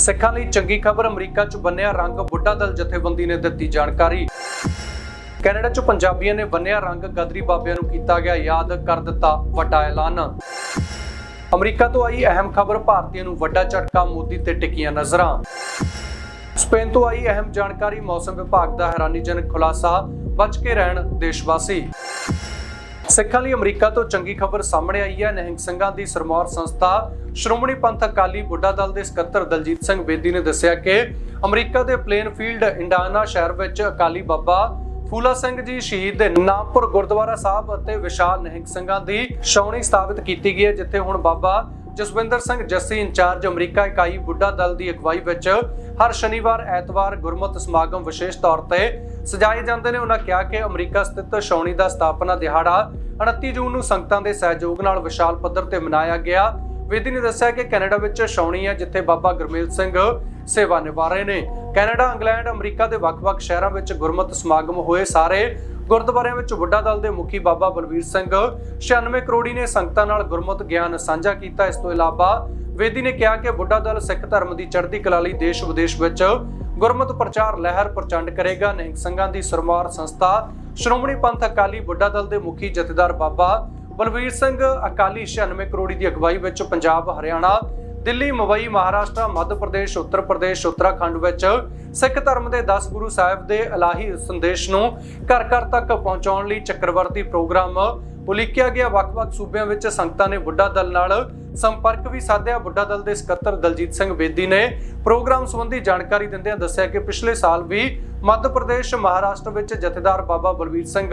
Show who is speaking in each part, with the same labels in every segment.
Speaker 1: ਸਿੱਖਾਂ ਲਈ ਚੰਗੀ ਖਬਰ ਅਮਰੀਕਾ 'ਚ ਬੰਨਿਆ ਰੰਗ, ਬੁੱਢਾ ਦਲ ਜਥੇਬੰਦੀ ਨੇ ਦਿੱਤੀ ਜਾਣਕਾਰੀ। ਕੈਨੇਡਾ 'ਚ ਪੰਜਾਬੀਆਂ ਨੇ ਬੰਨਿਆ ਰੰਗ, ਗਦਰੀ ਬਾਬਿਆਂ ਨੂੰ ਕੀਤਾ ਗਿਆ ਯਾਦ, ਕਰ ਦਿੱਤਾ ਵੱਡਾ ਐਲਾਨ। ਅਮਰੀਕਾ ਤੋਂ ਆਈ ਅਹਿਮ ਖਬਰ ਭਾਰਤੀਆਂ ਨੂੰ ਵੱਡਾ ਝਟਕਾ, ਮੋਦੀ ਤੇ ਟਿਕੀਆਂ ਨਜ਼ਰਾਂ। ਸਪੇਨ ਤੋਂ ਆਈ ਅਹਿਮ ਜਾਣਕਾਰੀ, ਮੌਸਮ ਵਿਭਾਗ ਦਾ ਹੈਰਾਨੀਜਨਕ ਖੁਲਾਸਾ, ਬਚ ਕੇ ਰਹਿਣ ਦੇਸ਼ਵਾਸੀ। ਸਿੱਖਾਂ ਲਈ ਅਮਰੀਕਾ ਤੋਂ ਚੰਗੀ ਖਬਰ ਸਾਹਮਣੇ ਆਈ ਹੈ। ਨਿਹੰਗ ਸਿੰਘਾਂ ਦੀ ਸਰਮੌਰ ਸੰਸਥਾ ਸ਼੍ਰੋਮਣੀ ਪੰਥ ਅਕਾਲੀ ਬੁੱਢਾ ਦਲ ਦੇ ਸਕੱਤਰ ਦਲਜੀਤ ਸਿੰਘ ਬੇਦੀ ਨੇ ਦੱਸਿਆ ਕਿ ਅਮਰੀਕਾ ਦੇ ਪਲੇਨਫੀਲਡ ਇੰਡਾਨਾ ਸ਼ਹਿਰ ਵਿੱਚ ਅਕਾਲੀ ਬਾਬਾ ਫੂਲਾ ਸਿੰਘ ਜੀ ਸ਼ਹੀਦ ਦੇ ਨਾਮਪੁਰ ਗੁਰਦੁਆਰਾ ਸਾਹਿਬ ਅਤੇ ਵਿਸ਼ਾਲ ਨਿਹੰਗ ਸਿੰਘਾਂ ਦੀ ਛਾਉਣੀ ਸਥਾਪਿਤ ਕੀਤੀ ਗਈ ਹੈ, ਜਿੱਥੇ ਹੁਣ ਬਾਬਾ ਜਸਵਿੰਦਰ ਸਿੰਘ ਜੱਸੀ ਇੰਚਾਰਜ ਅਮਰੀਕਾ ਇਕਾਈ ਬੁੱਢਾ ਦਲ ਦੀ ਅਗਵਾਈ ਵਿੱਚ ਹਰ ਸ਼ਨੀਵਾਰ, ਐਤਵਾਰ ਗੁਰਮਤਿ ਸਮਾਗਮ ਵਿਸ਼ੇਸ਼ ਤੌਰ ਤੇ ਸਜਾਏ ਜਾਂਦੇ ਨੇ। ਉਹਨਾਂ ਕਿਹਾ ਕਿ ਅਮਰੀਕਾ ਸਥਿਤ ਛਾਉਣੀ ਦਾ ਸਥਾਪਨਾ ਦਿਹਾੜਾ 29 ਜੂਨ ਨੂੰ ਸੰਗਤਾਂ ਦੇ ਸਹਿਯੋਗ ਨਾਲ ਵਿਸ਼ਾਲ ਪੱਧਰ ਤੇ ਮਨਾਇਆ ਗਿਆ। ਵਿਧੀ ਨੇ ਦੱਸਿਆ ਕਿ ਕੈਨੇਡਾ ਵਿੱਚ ਛਾਉਣੀ ਹੈ, ਜਿੱਥੇ ਬਾਬਾ ਗੁਰਮੇਲ ਸਿੰਘ ਸੇਵਾ ਨਿਭਾ ਰਹੇ ਨੇ। ਕੈਨੇਡਾ, ਇੰਗਲੈਂਡ, ਅਮਰੀਕਾ ਦੇ ਵੱਖ-ਵੱਖ ਸ਼ਹਿਰਾਂ ਵਿੱਚ ਗੁਰਮਤ ਸਮਾਗਮ ਹੋਏ ਸਾਰੇ। ਗੁਰਦੁਆਰਿਆਂ ਵਿੱਚ ਬੁੱਢਾ ਦਲ ਦੇ ਮੁਖੀ ਬਾਬਾ ਬਲਵੀਰ ਸਿੰਘ 96 ਕਰੋੜੀ ਨੇ ਸੰਗਤਾਂ ਨਾਲ ਗੁਰਮਤਿ ਗਿਆਨ ਸਾਂਝਾ ਕੀਤਾ। ਇਸ ਤੋਂ ਇਲਾਵਾ ਵੇਦੀ ਨੇ ਕਿਹਾ ਕਿ ਬੁੱਢਾ ਦਲ ਸਿੱਖ ਧਰਮ ਦੀ ਚੜ੍ਹਦੀ ਕਲਾ ਲਈ ਦੇਸ਼ ਵਿਦੇਸ਼ ਵਿੱਚ ਗੁਰਮਤਿ ਪ੍ਰਚਾਰ ਲਹਿਰ ਪ੍ਰਚੰਡ ਕਰੇਗਾ। ਨਿਹੰਗ ਸਿੰਘਾਂ ਦੀ ਸਰਮਾਰ ਸੰਸਥਾ ਸ਼੍ਰੋਮਣੀ ਪੰਥ ਅਕਾਲੀ ਬੁੱਢਾ ਦਲ ਦੇ ਮੁਖੀ ਜਥੇਦਾਰ ਬਾਬਾ ਬਲਵੀਰ ਸਿੰਘ ਅਕਾਲੀ 96 ਕਰੋੜੀ ਦੀ ਅਗਵਾਈ ਵਿੱਚ ਪੰਜਾਬ, ਹਰਿਆਣਾ ਦਿੱਲੀ, ਮੁੰਬਈ, ਮਹਾਰਾਸ਼ਟਰ, ਮੱਧ ਪ੍ਰਦੇਸ਼, ਉੱਤਰ ਪ੍ਰਦੇਸ਼, ਉੱਤਰਾਖੰਡ ਵਿੱਚ ਸਿੱਖ ਧਰਮ ਦੇ 10 ਗੁਰੂ ਸਾਹਿਬ ਦੇ ਇਲਾਹੀ ਸੰਦੇਸ਼ ਨੂੰ ਘਰ ਘਰ ਤੱਕ ਪਹੁੰਚਾਉਣ ਲਈ ਚੱਕਰਵਰਤੀ ਪ੍ਰੋਗਰਾਮ ਉਲੀਕਿਆ ਗਿਆ। ਵੱਖ-ਵੱਖ ਸੂਬਿਆਂ ਵਿੱਚ ਸੰਗਤਾਂ ਨੇ ਬੁੱਢਾ ਦਲ ਨਾਲ ਸੰਪਰਕ ਵੀ ਸਾਧਿਆ। ਬੁੱਢਾ ਦਲ ਦੇ ਸਕੱਤਰ ਦਲਜੀਤ ਸਿੰਘ ਬੇਦੀ ਨੇ ਪ੍ਰੋਗਰਾਮ ਸੰਬੰਧੀ ਜਾਣਕਾਰੀ ਦਿੰਦਿਆਂ ਦੱਸਿਆ ਕਿ ਪਿਛਲੇ ਸਾਲ ਵੀ ਮੱਧ ਪ੍ਰਦੇਸ਼, ਮਹਾਰਾਸ਼ਟਰ ਵਿੱਚ ਜਥੇਦਾਰ ਬਾਬਾ ਬਲਵੀਰ ਸਿੰਘ,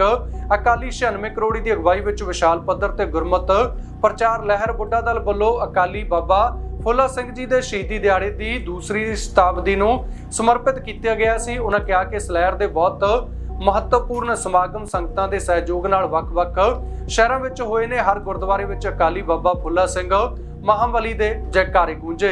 Speaker 1: ਅਕਾਲੀ 96 ਕਰੋੜੀ ਦੀ ਅਗਵਾਈ ਵਿੱਚ ਵਿਸ਼ਾਲ ਪੱਧਰ ਤੇ ਗੁਰਮਤ ਪ੍ਰਚਾਰ ਲਹਿਰ। ਬੁੱਢਾ ਦਲ ਵੱਲੋਂ ਅਕਾਲੀ ਬਾਬਾ ਫੁੱਲਾ ਸਿੰਘ ਜੀ ਦੇ ਸ਼ਹੀਦੀ ਦਿਹਾੜੇ ਦੀ ਦੂਸਰੀ ਸ਼ਤਾਬਦੀ ਨੂੰ ਸਮਰਪਿਤ ਕੀਤਾ ਗਿਆ ਸੀ। ਉਹਨਾਂ ਕਿਹਾ ਕਿ ਇਸ ਲਹਿਰ ਦੇ ਬਹੁਤ ਮਹੱਤਵਪੂਰਨ ਸਮਾਗਮ ਸੰਗਤਾਂ ਦੇ ਸਹਿਯੋਗ ਨਾਲ ਵੱਖ-ਵੱਖ ਸ਼ਹਿਰਾਂ ਵਿੱਚ ਹੋਏ ਨੇ। ਹਰ ਗੁਰਦੁਆਰੇ ਵਿੱਚ ਅਕਾਲੀ ਬਾਬਾ ਫੁੱਲਾ ਸਿੰਘ ਮਹਾਬਲੀ ਦੇ ਜੈਕਾਰੇ ਗੂੰਜੇ।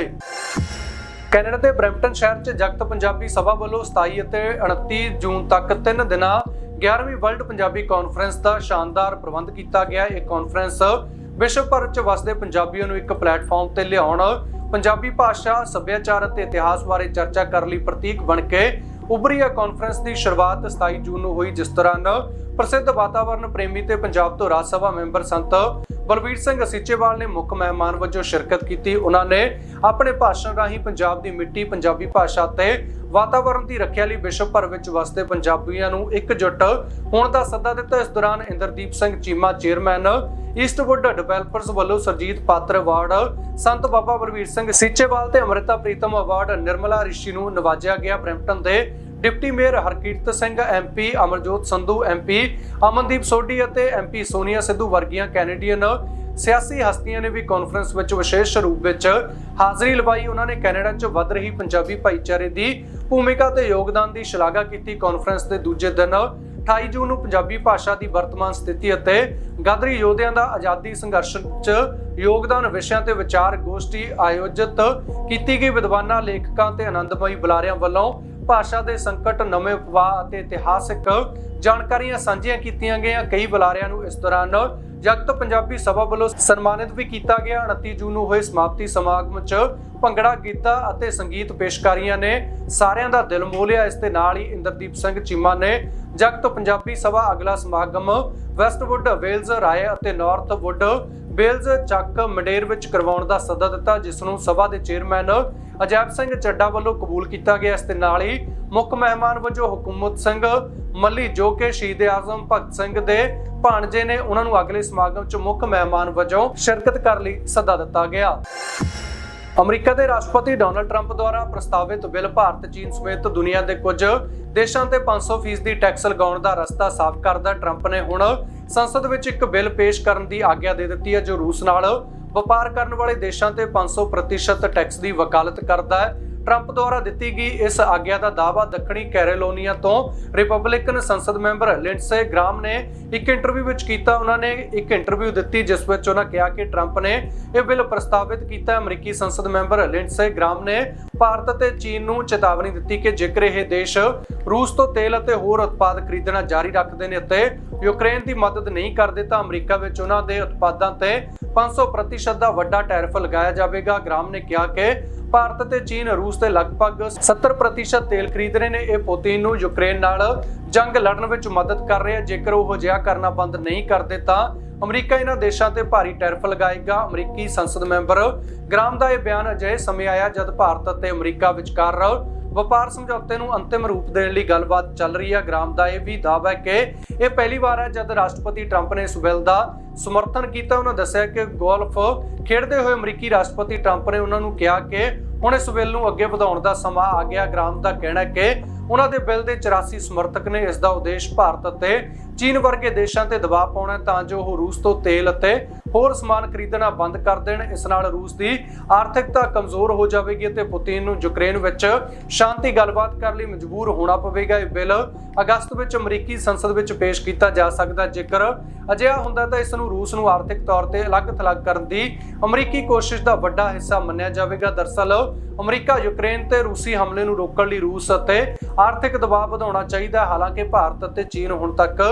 Speaker 1: ਕੈਨੇਡਾ ਦੇ ਬਰੈਂਪਟਨ ਸ਼ਹਿਰ 'ਚ ਜਗਤ ਪੰਜਾਬੀ ਸਭਾ ਵੱਲੋਂ 27 ਅਤੇ 29 ਜੂਨ ਤੱਕ 3 ਦਿਨਾਂ 11ਵੀਂ ਵਰਲਡ ਪੰਜਾਬੀ ਕਾਨਫਰੰਸ ਦਾ ਸ਼ਾਨਦਾਰ ਪ੍ਰਬੰਧ ਕੀਤਾ ਗਿਆ। ਇਹ ਕਾਨਫਰੰਸ ਵਿਸ਼ਵ ਭਰ 'ਚ ਵਸਦੇ ਪੰਜਾਬੀਆਂ ਨੂੰ ਇੱਕ ਪਲੇਟਫਾਰਮ ਤੇ ਲਿਆਉਣ ਪੰਜਾਬੀ ਭਾਸ਼ਾ, ਸੱਭਿਆਚਾਰ ਅਤੇ ਇਤਿਹਾਸ ਬਾਰੇ ਚਰਚਾ ਕਰਨ ਲਈ ਪ੍ਰਤੀਕ ਬਣ ਕੇ ਉਭਰੀ ਆ ਕਾਨਫਰੰਸ ਦੀ ਸ਼ੁਰੂਆਤ 27 ਜੂਨ ਨੂੰ ਹੋਈ, ਜਿਸ ਦੌਰਾਨ ਪ੍ਰਸਿੱਧ ਵਾਤਾਵਰਣ ਪ੍ਰੇਮੀ ਤੇ ਪੰਜਾਬ ਤੋਂ ਰਾਜ ਸਭਾ ਮੈਂਬਰ ਸੰਤ ਬਲਵੀਰ ਸਿੰਘ ਸੀਚੇਵਾਲ ਨੇ ਮੁੱਖ ਮਹਿਮਾਨ ਵਜੋਂ ਸ਼ਿਰਕਤ ਕੀਤੀ। ਉਹਨਾਂ ਨੇ ਆਪਣੇ ਭਾਸ਼ਣ ਰਾਹੀਂ ਪੰਜਾਬ ਦੀ ਮਿੱਟੀ ਪੰਜਾਬੀ ਭਾਸ਼ਾ ਤੇ ਵਾਤਾਵਰਣ ਦੀ ਰੱਖਿਆ ਲਈ ਵਿਸ਼ਵ ਭਰ ਵਿੱਚ ਵਸਦੇ ਪੰਜਾਬੀਆਂ ਨੂੰ ਇਕਜੁੱਟ ਹੋਣ ਦਾ ਸੱਦਾ ਦਿੱਤਾ। ਇਸ ਦੌਰਾਨ Inderdeep Singh Cheema, chairman Eastwood developers ਵੱਲੋਂ ਸਰਜੀਤ ਪਾਤਰ ਅਵਾਰਡ ਸੰਤ ਬਾਬਾ ਬਲਵੀਰ ਸਿੰਘ ਸੀਚੇਵਾਲ ਤੇ ਅਮ੍ਰਿਤਾ ਪ੍ਰੀਤਮ ਅਵਾਰਡ ਨਿਰਮਲਾ ਰਿਸ਼ੀ ਨੂੰ ਨਵਾਜਿਆ ਗਿਆ। ਬ੍ਰੈਂਪਟਨ ਦੇ deputy mayor Harkirat Singh MP Amarjot Sandhu MP Amandeep Sodhi ਅਤੇ ਐਮਪੀ ਸੋਨੀਆ ਸਿੱਧੂ ਵਰਗੀਆਂ ਕੈਨੇਡੀਅਨ ਸਿਆਸੀ ਹਸਤੀਆਂ ਨੇ ਵੀ ਕਾਨਫਰੰਸ ਵਿੱਚ ਵਿਸ਼ੇਸ਼ ਰੂਪ ਵਿੱਚ ਹਾਜ਼ਰੀ ਲਵਾਈ। ਉਹਨਾਂ ਨੇ ਕੈਨੇਡਾ 'ਚ ਵੱਧ ਰਹੀ ਪੰਜਾਬੀ ਭਾਈਚਾਰੇ ਦੀ ਭੂਮਿਕਾ ਤੇ ਯੋਗਦਾਨ ਦੀ ਸ਼ਲਾਘਾ ਕੀਤੀ। ਕਾਨਫਰੰਸ ਦੇ ਦੂਜੇ ਦਿਨ 28 ਜੂਨ ਨੂੰ ਪੰਜਾਬੀ ਭਾਸ਼ਾ ਦੀ ਵਰਤਮਾਨ ਸਥਿਤੀ ਅਤੇ ਗਾਦਰੀ ਯੋਧਿਆਂ ਦਾ ਆਜ਼ਾਦੀ ਸੰਘਰਸ਼ 'ਚ ਯੋਗਦਾਨ ਵਿਸ਼ਿਆਂ ਤੇ ਵਿਚਾਰ ਗੋਸ਼ਟੀ ਆਯੋਜਿਤ ਕੀਤੀ ਗਈ। ਵਿਦਵਾਨਾਂ, ਲੇਖਕਾਂ ਤੇ ਆਨੰਦਮਈ ਬੁਲਾਰਿਆਂ ਵੱਲੋਂ ਭਾਸ਼ਾ ਦੇ ਸੰਕਟ, ਨਵੇਂ ਉਪਵਾਹ ਅਤੇ ਇਤਿਹਾਸਕ ਜਾਣਕਾਰੀਆਂ ਸਾਂਝੀਆਂ ਕੀਤੀਆਂ ਗਈਆਂ ਕਈ ਬੁਲਾਰਿਆਂ ਨੂੰ ਇਸ ਦੌਰਾਨ। ਜਗਤ ਪੰਜਾਬੀ ਸਭਾ ਵੱਲੋਂ ਸਨਮਾਨਿਤ ਵੀ ਕੀਤਾ ਗਿਆ। 29 ਜੂਨ ਨੂੰ ਹੋਏ ਸਮਾਪਤੀ ਸਮਾਗਮ 'ਚ ਭੰਗੜਾ, ਗੀਤਾ ਅਤੇ ਸੰਗੀਤ ਪੇਸ਼ਕਾਰੀਆਂ ਨੇ ਸਾਰਿਆਂ ਦਾ ਦਿਲ ਮੋਹ ਲਿਆ। ਇਸ ਦੇ ਨਾਲ ਹੀ ਇੰਦਰਦੀਪ ਸਿੰਘ ਚੀਮਾ ਨੇ ਜਗਤ ਪੰਜਾਬੀ ਸਭਾ ਅਗਲਾ ਸਮਾਗਮ ਵੈਸਟਵੁੱਡ, ਵੇਲਜ਼, ਰਾਏ ਅਤੇ ਨਾਰਥਵੁੱਡ, ਵੇਲਜ਼ ਚੱਕ, ਮੰਡੇਰ ਵਿੱਚ ਕਰਵਾਉਣ ਦਾ ਸੱਦਾ ਦਿੱਤਾ, ਜਿਸ ਨੂੰ ਸਭਾ ਦੇ ਚੇਅਰਮੈਨ ਅਜੈਬ ਸਿੰਘ ਚੱਡਾ ਵੱਲੋਂ ਕਬੂਲ ਕੀਤਾ ਗਿਆ। ਇਸ ਦੇ ਨਾਲ ਹੀ ਮੁੱਖ ਮਹਿਮਾਨ ਵਜੋਂ ਹੁਕੂਮਤ ਸਿੰਘ ਮੱਲੀ ਜੋ ਕਿ ਸ਼ਹੀਦ ਆਜ਼ਮ ਭਗਤ ਸਿੰਘ ਦੇ ਭਾਣਜੇ ਨੇ ਉਹਨਾਂ ਨੂੰ ਅਗਲੇ ਸਮਾਗਮ 'ਚ ਮੁੱਖ ਮਹਿਮਾਨ ਵਜੋਂ ਸ਼ਿਰਕਤ ਕਰਨ ਲਈ ਸੱਦਾ ਦਿੱਤਾ ਗਿਆ। ਅਮਰੀਕਾ ਦੇ ਰਾਸ਼ਟਰਪਤੀ ਡੋਨਲਡ ਟਰੰਪ ਦੁਆਰਾ ਪ੍ਰਸਤਾਵਿਤ ਬਿੱਲ ਭਾਰਤ, ਚੀਨ ਸਮੇਤ ਦੁਨੀਆ ਦੇ ਕੁਝ ਦੇਸ਼ਾਂ ਤੇ 500% ਦੀ ਟੈਕਸ ਲਗਾਉਣ ਦਾ ਰਸਤਾ ਸਾਫ਼ ਕਰਦਾ ਟਰੰਪ ਨੇ ਹੁਣ ਸੰਸਦ ਵਿੱਚ ਇੱਕ ਬਿੱਲ ਪੇਸ਼ ਕਰਨ ਦੀ ਆਗਿਆ ਦੇ ਦਿੱਤੀ ਹੈ, ਜੋ ਰੂਸ ਨਾਲ ਵਪਾਰ ਕਰਨ ਵਾਲੇ ਦੇਸ਼ਾਂ ਤੇ 500% ਟੈਕਸ ਦੀ ਵਕਾਲਤ ਕਰਦਾ ਹੈ। ਟਰੰਪ ਦੁਆਰਾ ਦਿੱਤੀ ਗਈ ਇਸ ਆਗਿਆ ਦਾ ਦਾਅਵਾ ਦੱਖਣੀ ਕੈਰੋਲੋਨੀਆ ਤੋਂ ਰਿਪਬਲਿਕਨ ਸੰਸਦ ਮੈਂਬਰ ਲਿੰਡਸੇ ਗ੍ਰਾਮ ਨੇ ਇੱਕ ਇੰਟਰਵਿਊ ਵਿੱਚ ਕੀਤਾ। ਉਹਨਾਂ ਨੇ ਇੱਕ ਇੰਟਰਵਿਊ ਦਿੱਤੀ, ਜਿਸ ਵਿੱਚ ਉਹਨਾਂ ਕਿਹਾ ਕਿ ਟਰੰਪ ਨੇ ਇਹ ਬਿੱਲ ਪ੍ਰਸਤਾਵਿਤ ਕੀਤਾ। ਅਮਰੀਕੀ ਸੰਸਦ ਮੈਂਬਰ ਲਿੰਡਸੇ ਗ੍ਰਾਮ ਨੇ ਭਾਰਤ ਅਤੇ ਚੀਨ ਨੂੰ ਚੇਤਾਵਨੀ ਦਿੱਤੀ ਕਿ ਜੇਕਰ ਇਹ ਦੇਸ਼ ਰੂਸ ਤੋਂ ਤੇਲ ਅਤੇ ਹੋਰ ਉਤਪਾਦ ਖਰੀਦਣਾ ਜਾਰੀ ਰੱਖਦੇ ਨੇ ਅਤੇ ਯੂਕਰੇਨ ਦੀ ਮਦਦ ਨਹੀਂ ਕਰਦੇ, ਤਾਂ ਅਮਰੀਕਾ ਵਿੱਚ ਉਹਨਾਂ ਦੇ ਉਤਪਾਦਾਂ ਤੇ 500% ਦਾ ਵੱਡਾ ਟੈਰਿਫ ਲਗਾਇਆ ਜਾਵੇਗਾ। ਗ੍ਰਾਮ ਨੇ ਕਿਹਾ ਕਿ ਭਾਰਤ ਤੇ ਚੀਨ, ਰੂਸ ਦੇ ਲਗਭਗ 70% ਤੇਲ ਖਰੀਦ ਰਹੇ ਨੇ। ਇਹ ਪੁਤਿਨ ਨੂੰ ਯੂਕਰੇਨ ਨਾਲ ਜੰਗ ਲੜਨ ਵਿੱਚ ਮਦਦ ਕਰ ਰਿਹਾ ਜੇਕਰ ਉਹ ਅਜਿਹਾ ਕਰਨਾ ਬੰਦ ਨਹੀਂ ਕਰਦੇ ਤਾਂ ਅਮਰੀਕਾ ਇਹਨਾਂ ਦੇਸ਼ਾਂ ਤੇ ਭਾਰੀ ਟੈਰਿਫ ਲਗਾਏਗਾ। ਅਮਰੀਕੀ ਸੰਸਦ ਮੈਂਬਰ ਗ੍ਰਾਮ ਦਾ ਇਹ ਬਿਆਨ ਅਜਿਹੇ ਸਮੇਂ ਆਇਆ ਜਦ ਭਾਰਤ ਅਤੇ ਅਮਰੀਕਾ ਵਿਚਕਾਰ ਵਪਾਰ ਸਮਝੌਤੇ ਨੂੰ ਅੰਤਿਮ ਰੂਪ ਦੇਣ ਲਈ ਗੱਲਬਾਤ ਚੱਲ ਰਹੀ ਹੈ। ਗ੍ਰਾਮ ਦਾ ਇਹ ਵੀ ਦਾਅਵਾ ਹੈ ਕਿ ਇਹ ਪਹਿਲੀ ਵਾਰ ਹੈ ਜਦ ਰਾਸ਼ਟਰਪਤੀ ਟਰੰਪ ਨੇ ਇਸ ਬਿੱਲ ਦਾ ਸਮਰਥਨ ਕੀਤਾ। ਉਹਨਾਂ ਦੱਸਿਆ ਕਿ ਗੋਲਫ ਖੇਡਦੇ ਹੋਏ ਅਮਰੀਕੀ ਰਾਸ਼ਟਰਪਤੀ ਟਰੰਪ ਨੇ ਉਹਨਾਂ ਨੂੰ ਕਿਹਾ ਕਿ ਹੁਣ ਇਸ ਬਿੱਲ ਨੂੰ ਅੱਗੇ ਵਧਾਉਣ ਦਾ ਸਮਾਂ ਆ ਗਿਆ। ਗ੍ਰਾਮ ਦਾ ਕਹਿਣਾ ਹੈ ਕਿ ਉਹਨਾਂ ਦੇ ਬਿੱਲ ਦੇ 84 ਸਮਰਥਕ ਨੇ ਇਸ ਦਾ ਉਦੇਸ਼ ਭਾਰਤ ਅਤੇ ਚੀਨ ਵਰਗੇ ਦੇਸ਼ਾਂ ਤੇ ਦਬਾਅ ਪਾਉਣਾ ਤਾਂ ਜੋ ਉਹ ਰੂਸ ਤੋਂ ਤੇਲ ਅਤੇ ਹੋਰ ਸਮਾਨ ਖਰੀਦਣਾ ਬੰਦ ਕਰ ਦੇਣ। ਇਸ ਨਾਲ ਰੂਸ ਦੀ ਆਰਥਿਕਤਾ ਕਮਜ਼ੋਰ ਹੋ ਜਾਵੇਗੀ ਅਤੇ ਪੁਤਿਨ ਨੂੰ ਯੂਕਰੇਨ ਵਿੱਚ ਸ਼ਾਂਤੀ ਗੱਲਬਾਤ ਕਰਨ ਲਈ ਮਜਬੂਰ ਹੋਣਾ ਪਵੇਗਾ। ਇਹ ਬਿੱਲ ਅਗਸਤ ਵਿੱਚ ਅਮਰੀਕੀ ਸੰਸਦ ਵਿੱਚ ਪੇਸ਼ ਕੀਤਾ ਜਾ ਸਕਦਾ ਜੇਕਰ ਅਜਿਹਾ ਹੁੰਦਾ ਤਾਂ ਇਸ ਨੂੰ ਰੂਸ ਨੂੰ ਆਰਥਿਕ ਤੌਰ ਤੇ ਅਲੱਗ-ਥਲੱਗ ਕਰਨ ਦੀ ਅਮਰੀਕੀ ਕੋਸ਼ਿਸ਼ ਦਾ ਵੱਡਾ ਹਿੱਸਾ ਮੰਨਿਆ ਜਾਵੇਗਾ। ਦਰਸਲ ਅਮਰੀਕਾ ਯੂਕਰੇਨ ਤੇ ਰੂਸੀ ਹਮਲੇ ਨੂੰ ਰੋਕਣ ਲਈ ਰੂਸ ਅਤੇ ਆਰਥਿਕ ਦਬਾਅ ਵਧਾਉਣਾ ਚਾਹੀਦਾ ਹੈ। ਹਾਲਾਂਕਿ ਭਾਰਤ ਅਤੇ ਚੀਨ ਹੁਣ ਤੱਕ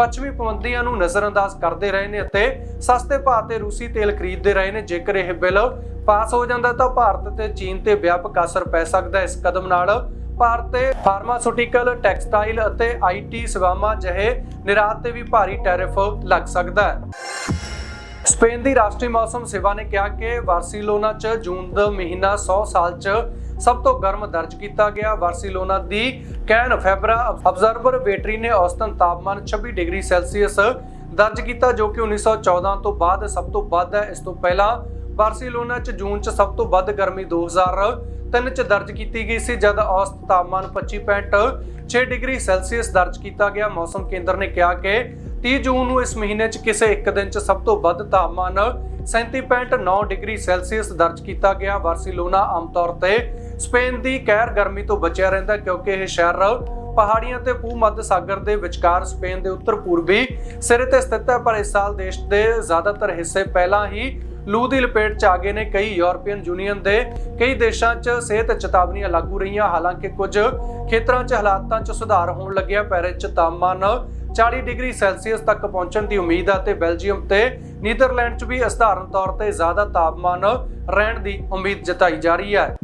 Speaker 1: ਪੱਛਮੀ ਪਾਬੰਦੀਆਂ ਨੂੰ ਨਜ਼ਰਅੰਦਾਜ਼ ਕਰਦੇ ਰਹੇ ਨੇ ਅਤੇ ਸਸਤੇ ਭਾਅ ਤੇ ਰੂਸੀ ਤੇਲ ਖਰੀਦਦੇ ਰਹੇ ਨੇ ਜੇਕਰ ਇਹ ਬਿੱਲ ਪਾਸ ਹੋ ਜਾਂਦਾ ਤਾਂ ਭਾਰਤ ਤੇ ਚੀਨ ਤੇ ਵਿਆਪਕ ਅਸਰ ਪੈ ਸਕਦਾ ਹੈ। ਇਸ ਕਦਮ ਨਾਲ ਭਾਰਤ ਤੇ ਫਾਰਮਾਸਿਊਟੀਕਲ, ਟੈਕਸਟਾਈਲ ਅਤੇ ਆਈਟੀ ਸੇਵਾਵਾਂ ਜਿਹੇ ਨਿਰਾਤ ਤੇ ਵੀ ਭਾਰੀ ਟੈਰਿਫ ਲੱਗ ਸਕਦਾ ਹੈ ਸਪੇਨ ਦੀ ਰਾਸ਼ਟਰੀ ਮੌਸਮ ਸੇਵਾ ਨੇ ਕਿਹਾ ਕਿ ਬਾਰਸੀਲੋਨਾ 'ਚ ਜੂਨ ਦਾ ਮਹੀਨਾ 100 ਸਾਲ 'ਚ ਸਭ ਤੋਂ ਗਰਮ ਦਰਜ ਕੀਤਾ ਗਿਆ। ਬਾਰਸੀਲੋਨਾ ਦੀ ਕੈਨ ਫੈਬਰਾ ਅਬਜ਼ਰਵਰ ਬੇਟਰੀ ਨੇ ਔਸਤਨ ਤਾਪਮਾਨ 26 ਡਿਗਰੀ ਸੈਲਸੀਅਸ ਦਰਜ ਕੀਤਾ, ਜੋ ਕਿ 1914 ਤੋਂ ਬਾਅਦ ਸਭ ਤੋਂ ਵੱਧ ਹੈ। ਇਸ ਤੋਂ ਪਹਿਲਾਂ ਬਾਰਸੀਲੋਨਾ 'ਚ ਜੂਨ 'ਚ ਸਭ ਤੋਂ ਵੱਧ ਗਰਮੀ 2003 'ਚ ਦਰਜ ਕੀਤੀ ਗਈ ਸੀ, ਜਦ ਔਸਤ ਤਾਪਮਾਨ 25.6 ਡਿਗਰੀ ਸੈਲਸੀਅਸ ਦਰਜ ਕੀਤਾ ਗਿਆ। ਮੌਸਮ ਕੇਂਦਰ ਨੇ ਕਿਹਾ ਕਿ 30 ਜੂਨ ਨੂੰ ਇਸ ਮਹੀਨੇ 'ਚ ਕਿਸੇ ਇੱਕ ਦਿਨ 'ਚ ਸਭ ਤੋਂ ਵੱਧ ਤਾਪਮਾਨ 37.9 ਡਿਗਰੀ ਸੈਲਸੀਅਸ ਦਰਜ ਕੀਤਾ ਗਿਆ। ਬਾਰਸੀਲੋਨਾ ਆਮ ਤੌਰ ਤੇ ਸਪੇਨ ਦੀ ਕਹਿਰ ਗਰਮੀ ਤੋਂ ਬਚਿਆ ਰਹਿੰਦਾ ਕਿਉਂਕਿ ਇਹ ਸ਼ਹਿਰ ਪਹਾੜੀਆਂ ਤੇ ਭੂ ਮੱਧ ਸਾਗਰ ਦੇ ਵਿਚਕਾਰ ਸਪੇਨ ਦੇ ਉੱਤਰ ਪੂਰਬੀ ਸਿਰੇ ਤੇ ਸਥਿਤ ਹੈ, ਪਰ ਇਸ ਸਾਲ ਦੇਸ਼ ਦੇ ਜ਼ਿਆਦਾਤਰ ਹਿੱਸੇ ਪਹਿਲਾਂ ਹੀ ਲੂ ਦੀ ਲਪੇਟ ਚ ਆ ਗਏ ਨੇ। ਕਈ ਯੂਰਪੀਅਨ ਯੂਨੀਅਨ ਦੇ ਕਈ ਦੇਸ਼ਾਂ 'ਚ ਸਿਹਤ ਚੇਤਾਵਨੀਆਂ ਲਾਗੂ ਰਹੀਆਂ, ਹਾਲਾਂਕਿ ਕੁਝ ਖੇਤਰਾਂ 'ਚ ਹਾਲਾਤਾਂ 'ਚ ਸੁਧਾਰ ਹੋਣ ਲੱਗਿਆ ਪੈਰਿਸ 'ਚ ਤਾਪਮਾਨ 40 ਡਿਗਰੀ ਸੈਲਸੀਅਸ ਤੱਕ ਪਹੁੰਚਣ ਦੀ ਉਮੀਦ ਹੈ ਤੇ ਬੈਲਜੀਅਮ ਤੇ ਨੀਦਰਲੈਂਡ 'ਚ ਵੀ ਅਸਧਾਰਨ ਤੌਰ ਤੇ ਜ਼ਿਆਦਾ ਤਾਪਮਾਨ ਰਹਿਣ ਦੀ ਉਮੀਦ ਜਤਾਈ ਜਾ ਰਹੀ ਹੈ।